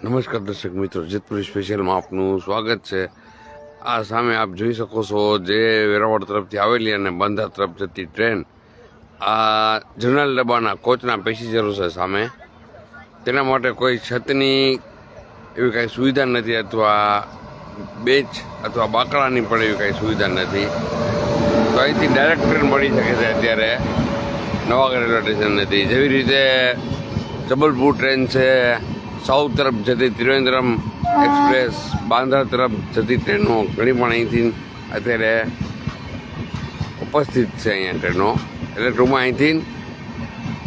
નમસ્કાર દર્શક મિત્રો, જેતપુર સ્પેશિયલમાં આપનું સ્વાગત છે. આ સામે આપ જોઈ શકો છો જે વેરાવળ તરફથી આવેલી અને બંધા તરફ જતી ટ્રેન આ જનરલ ડબ્બાના કોચના પેસેન્જરો છે સામે. તેના માટે કોઈ છતની એવી કાંઈ સુવિધા નથી અથવા બેચ અથવા બાકડાની પણ એવી કાંઈ સુવિધા નથી. તો અહીંથી ડાયરેક્ટ ટ્રેન મળી શકે છે અત્યારે નવાગઢ રેલવે સ્ટેશન નથી જેવી રીતે જબલપુર ટ્રેન છે સાઉથ તરફ જતી ત્રિવેન્દ્રમ એક્સપ્રેસ, બાંદ્રા તરફ જતી ટ્રેનો ઘણી પણ અહીંથી અત્યારે ઉપસ્થિત છે અહીંયા ટ્રેનો. એટલે ટૂંકમાં અહીંથી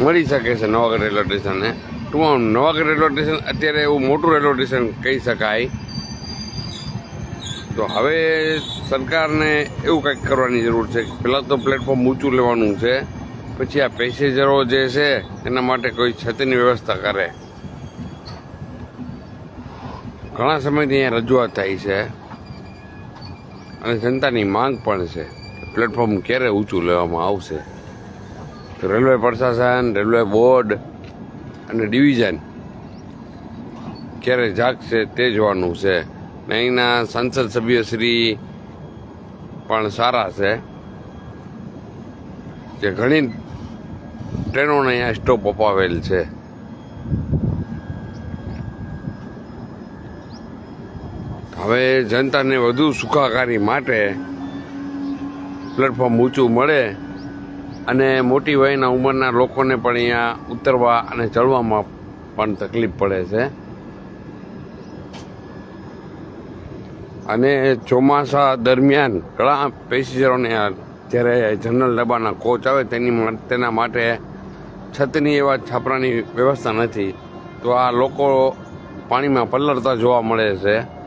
મળી શકે છે નવાગઢ રેલવે સ્ટેશને ટૂંકમાં નવાગઢ રેલવે સ્ટેશન અત્યારે એવું મોટું રેલવે સ્ટેશન કહી શકાય. તો હવે સરકારને એવું કંઈક કરવાની જરૂર છે. પહેલાં તો પ્લેટફોર્મ ઊંચું લેવાનું છે. પછી આ પેસેન્જરો જે છે, એના માટે કોઈ છતની વ્યવસ્થા કરે. ઘણા સમયથી અહીંયા રજૂઆત થાય છે અને જનતાની માંગ પણ છે. પ્લેટફોર્મ ક્યારે ઊંચું લેવામાં આવશે? તો રેલવે પ્રશાસન, રેલવે બોર્ડ અને ડિવિઝન ક્યારે જાગશે તે જોવાનું છે. ને અહીંના સંસદ સભ્યશ્રી પણ સારા છે જે ઘણી ટ્રેનોને અહીંયા સ્ટોપ અપાવેલ છે. હવે જનતાને વધુ સુખાકારી માટે પ્લેટફોર્મ ઊંચું મળે અને મોટી વયના ઉંમરના લોકોને પણ અહીંયા ઉતરવા અને ચડવામાં પણ તકલીફ પડે છે. અને ચોમાસા દરમિયાન ઘણા પેસેન્જરોને જ્યારે જનરલ ડબ્બાના કોચ આવે તેની તેના માટે છતની એવા છાપરાની વ્યવસ્થા નથી. તો આ લોકો પાણીમાં પલળતા જોવા મળે છે.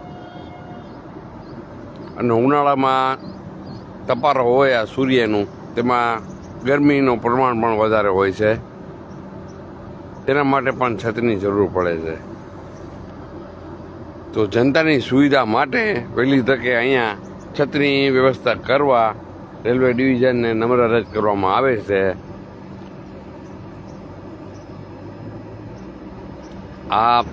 અને ઉનાળામાં તપારો હોય આ સૂર્યનું, તેમાં ગરમીનું પ્રમાણ પણ વધારે હોય છે. તેના માટે પણ છતની જરૂર પડે છે. તો જનતાની સુવિધા માટે વહેલી તકે અહીંયા છતની વ્યવસ્થા કરવા રેલવે ડિવિઝનને નમ્ર રજ કરવામાં આવે છે. આપ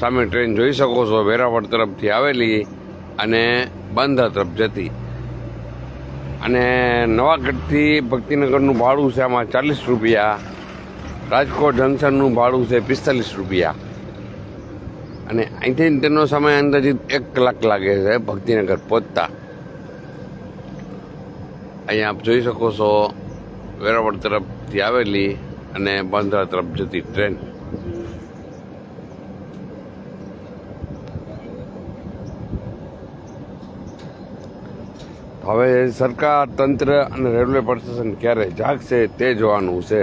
સામે ટ્રેન જોઈ શકો છો, વેરાવળ તરફથી આવેલી અને બાંધા તરફ જતી. અને નવાગઢથી ભક્તિનગરનું ભાડું છે આમાં ચાલીસ રૂપિયા. રાજકોટ જંકશનનું ભાડું છે પિસ્તાલીસ રૂપિયા. અને અહીંથી તેનો સમય અંદાજિત એક કલાક લાગે છે ભક્તિનગર પહોંચતા. અહીંયા આપ જોઈ શકો છો વેરાવળ તરફથી આવેલી અને બાંદ્રા તરફ જતી ટ્રેન. હવે સરકાર, તંત્ર અને રેલવે પ્રશાસન ક્યારે જાગશે તે જોવાનું છે.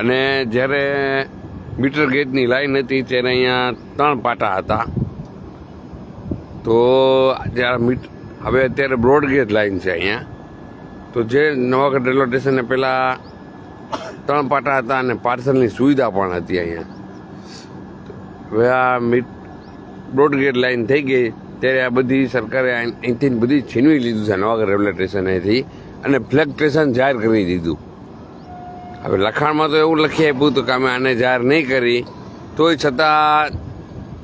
અને જ્યારે મીટર ગેજની લાઈન હતી ત્યારે અહીંયા ત્રણ પાટા હતા. તો જ્યારે મીટ હવે અત્યારે બ્રોડગેજ લાઇન છે અહીંયા. તો જે નવાગઢ રેલવે સ્ટેશને પહેલાં ત્રણ પાટા હતા અને પાર્સલની સુવિધા પણ હતી અહીંયા. હવે આ મીટ બ્રોડગેજ લાઈન થઈ ગઈ. ત્યારે આ બધી સરકારે અહીં- અહીંથી બધી છીનવી લીધું છે નવાગઢ રેલવે સ્ટેશનેથી અને ફ્લેગ સ્ટેશન જાહેર કરી દીધું. હવે લખાણમાં તો એવું લખી આપ્યું હતું કે અમે આને જાહેર નહીં કરી. તોય છતાં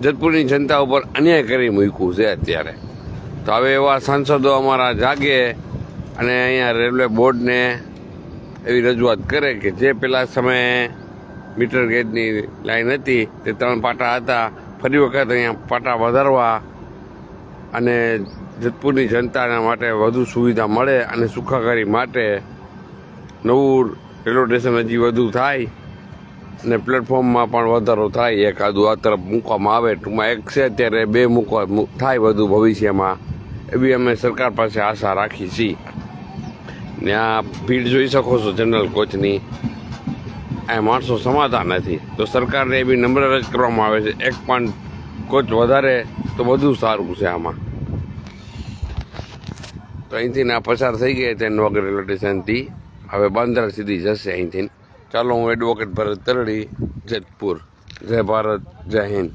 જતપુરની જનતા ઉપર અન્યાય કરી મૂક્યું છે અત્યારે. તો હવે એવા સાંસદો અમારા જાગે અને અહીંયા રેલવે બોર્ડને એવી રજૂઆત કરે કે જે પેલા સમયે મીટર ગેજની લાઈન હતી, તે ત્રણ પાટા હતા. ફરી વખત અહીંયા પાટા વધારવા અને જેતપુરની જનતાના માટે વધુ સુવિધા મળે અને સુખાકારી માટે નવું રેલવે સ્ટેશન હજી વધુ થાય અને પ્લેટફોર્મમાં પણ વધારો થાય. એકાદું આ તરફ મૂકવામાં આવે. ટૂંકમાં એક છે, અત્યારે બે મૂકવા થાય વધુ ભવિષ્યમાં. એવી અમે સરકાર પાસે આશા રાખી છીએ ને આ ભીડ જોઈ શકો છો જનરલ કોચની આ માણસો સમાતા નથી. તો સરકારને એવી નમ્ર રજ કરવામાં આવે છે. એક પણ કોચ વધારે તો બધું સારું છે આમાં. તો અહીંથી આ પસાર થઈ ગયા છે વગર રેલવે સ્ટેશનથી હવે બાંદ્રા સીધી જશે અહીંથી. ચાલો, હું એડવોકેટ ભરત તરડી, જેતપુર. જય ભારત, જય હિન્દ.